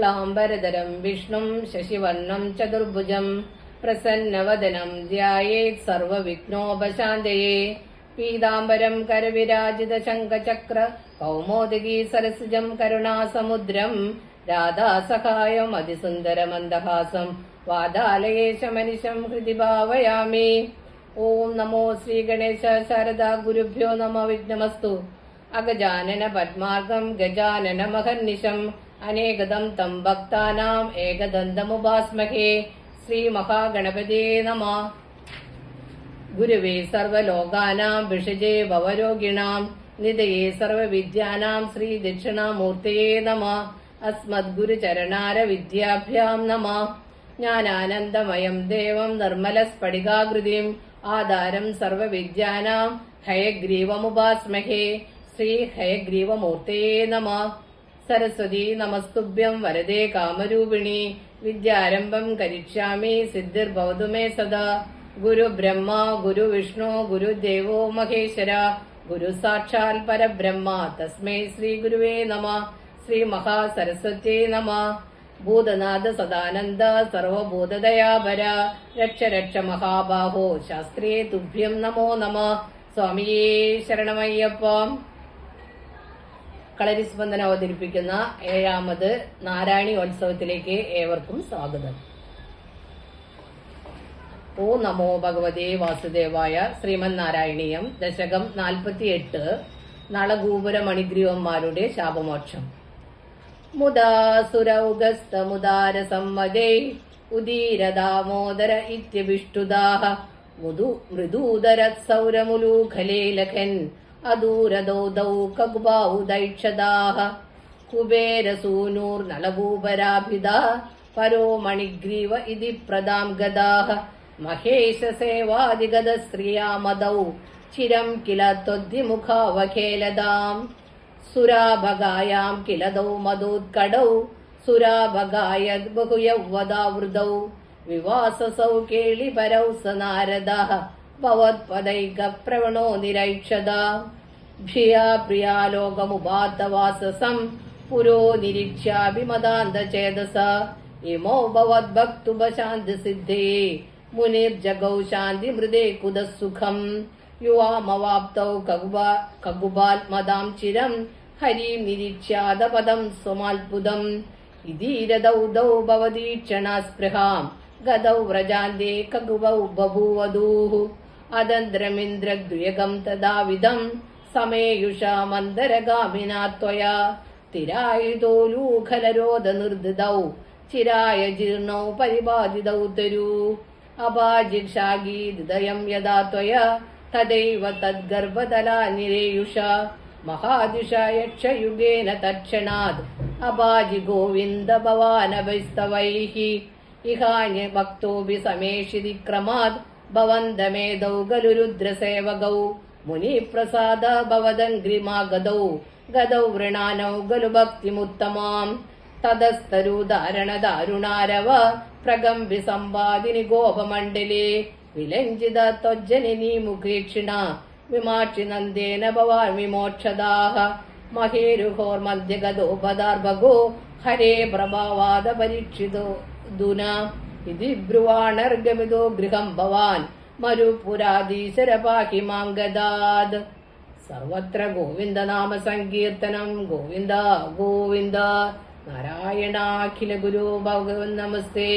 ശുക്ലാംബരധരം വിഷ്ണും ശശിവർണം ചതുർഭുജം പ്രസന്നവദനം ധ്യായേത് സർവവിഘ്നോപശാന്തയേ. പീതാംബരം കരവിരാജിത ശംഖചക്ര കൗമോദഗീ സരസിജം കരുണാസമുദ്രം രാധാസഹായം അതിസുന്ദരമന്ദഹാസം വാതാലയേശമനിശം ഹൃദി ഭാവയാമി. ഓം നമോ ശ്രീഗണേശ ശാരദാ ഗുരുഭ്യോ നമ വിഘ്നമസ്തു. അഗജാനന പദ്മാർഗം ഗജാനന അനേകദം തം ഭക്താനാം ഏകദന്തമുപാസ്മഹേ ശ്രീമഹാഗണപതേ നമ. ഗുരുവേ സർവലോകാനാം വിഷജേ ഭവരോഗിണാം നിതയേ സർവവിദ്യാനാം ശ്രീ ദക്ഷിണാമൂർത്തയേ നമ. അസ്മദ്ഗുരുചരണാര വിദ്യാഭ്യാം നമ. ജ്ഞാനാനന്ദമയം ദേവം നിർമ്മല സ്ഫടികാകൃതിം ആധാരം സരസ്വതി നമസ്തുഭ്യം വരദേ കാമരൂപിണി. വിദ്യാരംഭം കരിഷ്യാമി സിദ്ധിർഭവതു മേ സദാ. ഗുരു ബ്രഹ്മ ഗുരു വിഷ്ണു ഗുരുദേവോ മഹേശ്വര. ഗുരു സാക്ഷാൽ പരബ്രഹ്മ. തസ്മൈ ശ്രീ ഗുരുവേ നമ. ശ്രീ മഹാസരസ്വത്യേ നമ. ഭൂതനാഥ സദാനന്ദ സർവഭൂതദയാപര രക്ഷ രക്ഷ മഹാബാഹോ. ശാസ്ത്രേ തുഭ്യം നമോ നമ. സ്വാമിയേ ശരണമയ്യപ്പം. കളരിസ്പന്ദനം അവതരിപ്പിക്കുന്ന ഏഴാമത് നാരായണീയോത്സവത്തിലേക്ക് ഏവർക്കും സ്വാഗതം. ഓ നമോ ഭഗവതേ വാസുദേവായ ശ്രീമൻ നാരായണീയം ദശകം നാൽപ്പത്തിയെട്ട് നളഗൂപുര മണിഗ്രീവന്മാരുടെ ശാപമോക്ഷം. മുദാസുരൗഗസ്തമുദാര സമ്മതേ ഉദീരദാമോദര ഇത്യഭിഷ്ടുദാഹ മുദു മൃദൂദര സൗരമുലൂഖലേ अदूरदौदौ कगुबाहु दैक्षदाः कुबेरसूनूर्नलभूपराभिदा परो मणिग्रीव इति प्रदां गदाः महेशसेवादिगदश्रियामदौ चिरं किल त्वद्धिमुखावखेलदाम् सुराभगायां किल दौ मदोत्कडौ सुराभगायद्बहुयौवदावृदौ विवाससौ केलिपरौ स नारदः ഭവത്പദൈകപ്രവണോ നിരൈക്ഷത ഭിയാ പ്രിയാ ലോകമുപാത്തവാസസം പുരോ നിരീക്ഷ്യാഭിമതാന്തചേതസ ഇമോ ഭവദ്ഭക്തുപശാന്തി സിദ്ധേ മുനിർജഗൗ ശാന്തി മൃദേ കുതസുഖം യുവാമവാപ്തൗ കകുബാത്മതാം ചിരം ഹരിം നിരീക്ഷ്യാദപദം സ്വമാത്ഭുതം ഇതീരതൗ ദൗ ഭവതീക്ഷണാസ്പൃഹാം ഗതൗ വ്രജാന്തേ കകുവൗ ബഭൂവധൂः अदन्द्रमिन्द्रद्वियगम् तदाविदम् समेयुषा मन्दरगामिना त्वया तिरायुधोलूखलरोधनिर्दिदौ चिराय जीर्णौ परिबाधितौ तरु अबाजिक्षागीदयम् यदा त्वया तदैव तद्गर्भतला निरेयुषा महादिशा यक्षयुगेन तत्क्षणात् अबाजि गोविन्द भवानभैस्तवैः इहान्य भक्तोऽपि समेषिति क्रमात् ಭವಂದಮೇಧೌ ಮುನಿ ಪ್ರಸಾದ ಭವದಂಗ್ರಿಮಾ ಗದೌ ಗದೌ ವೃಣಾನೌ ಗಲು ಭಕ್ತಿಮುತ್ತಮಾಂ. ತದಸ್ತರುದಾರಣ ದಾರುಣಾರವ ಪ್ರಗಂಬಿ ಸಂವಾದಿನಿ ಗೋಪಮಂಡಲಿ. ವಿಲಂಜಿತ ತ್ವಜ್ಜನಿ ನೀಮುಖೀಕ್ಷಿಣ ವಿಮಾಚಿನಂದೇನ ಭವಾಮಿ ಮೋಕ್ಷದಾಹ ಮಹೇರುಹೋರ್ಮಧ್ಯ ಗದೋ ಪದಾರ್ಭಗೋ ಹರೇ ಪ್ರಭಾವಾದ ಪರೀಕ್ಷಿತೋ ದುನಾ. ഇതി ബ്രുവാണർഗമിതോ ഗൃഹം ഭവാൻ മരുപുരാധീശര പാഹി മാങ്കദാത് സർവത്ര ഗോവിന്ദനാമ സങ്കീർത്തനം ഗോവിന്ദ ഗോവിന്ദ നാരായണാഖില ഗുരു ഭഗവൻ നമസ്തേ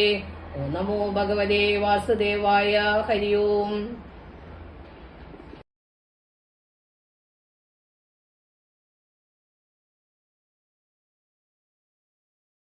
ഓ നമോ ഭഗവതേ വാസുദേവായ ഹരി ഓം